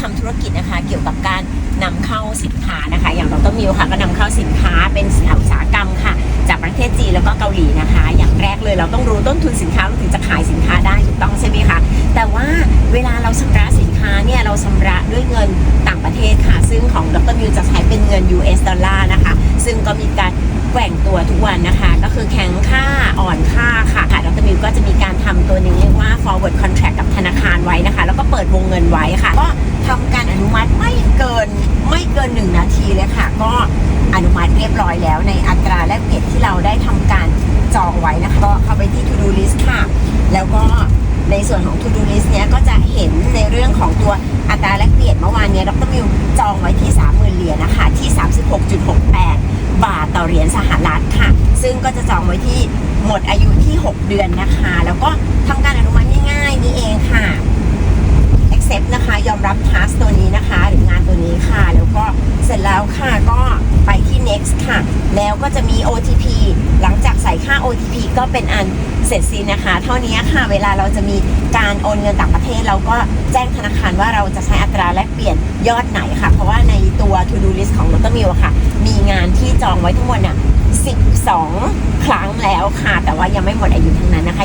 ทำธุรกิจนะคะ เกี่ยวกับการนำเข้าสินค้านะคะ อย่างดรมิวค่ะก็นำเข้าสินค้าเป็นสินค้าอุตสาหกรรมค่ะ จากประเทศจีนแล้วก็เกาหลีนะคะ อย่างแรกเลยเราต้องรู้ต้นทุนสินค้าเราถึงจะขายสินค้าได้ถูกต้องใช่ไหมคะแต่ว่าเวลาเราชำระสินค้าเนี่ยเราชำระด้วยเงินต่างประเทศค่ะ ซึ่งของดรมิวจะใช้เป็นเงิน US ดอลลาร์นะคะ ซึ่งก็มีการแกว่งตัวทุกวันนะคะ ก็คือแข็งค่าอ่อนค่าค่ะค่ะดรมิวก็จะมีการทำตัวนี้เรียกว่า forward contract กับธนาคารไว้นะคะ แล้วก็เปิดวงเงินไว้ค่ะก็ทำการอนุมัติไม่เกินไม่เกิน 1นาทีเลยค่ะ ก็อนุมัติเรียบร้อยแล้วในอัตราแลกเปลี่ยนที่เราได้ทำการจองไว้นะคะก็เข้าไปที่ to do list ค่ะ แล้วก็ในส่วนของ to do list เนี้ยก็จะเห็นในเรื่องของตัวอัตราแลกเปลี่ยนเมื่อวานเนี้ยดรมิวจองไว้ที่ 30,000เหรียญนะคะที่ 36.68 บาทต่อเหรียญสหรัฐค่ะ ซึ่งก็จะจองไว้ที่หมดอายุที่ 6 เดือนนะคะ แล้วก็ทำการอนุมัติง่ายๆนี่เองค่ะ accept นะคะ ยอมรับ task ตัวนี้นะคะ หรืองานตัวนี้ค่ะ แล้วก็เสร็จแล้วค่ะก็ไปที่ next ค่ะ แล้วก็จะมี OTP หลังจากใส่ค่า OTP ก็เป็นอันเสร็จสิ้นนะคะ เท่านี้ค่ะ เวลาเราจะมีการโอนเงินต่างประเทศ เราก็แจ้งธนาคารว่าเราจะใช้อัตราแลกเปลี่ยนยอดไหนค่ะ เพราะว่าในตัว to do list ของ Dr. m i l ค่ะ มีงานที่จองไว้ทั้งหมดน่ะ12 ครั้งแล้วค่ะ แต่ว่ายังไม่หมดอายุทั้งนั้นนะคะ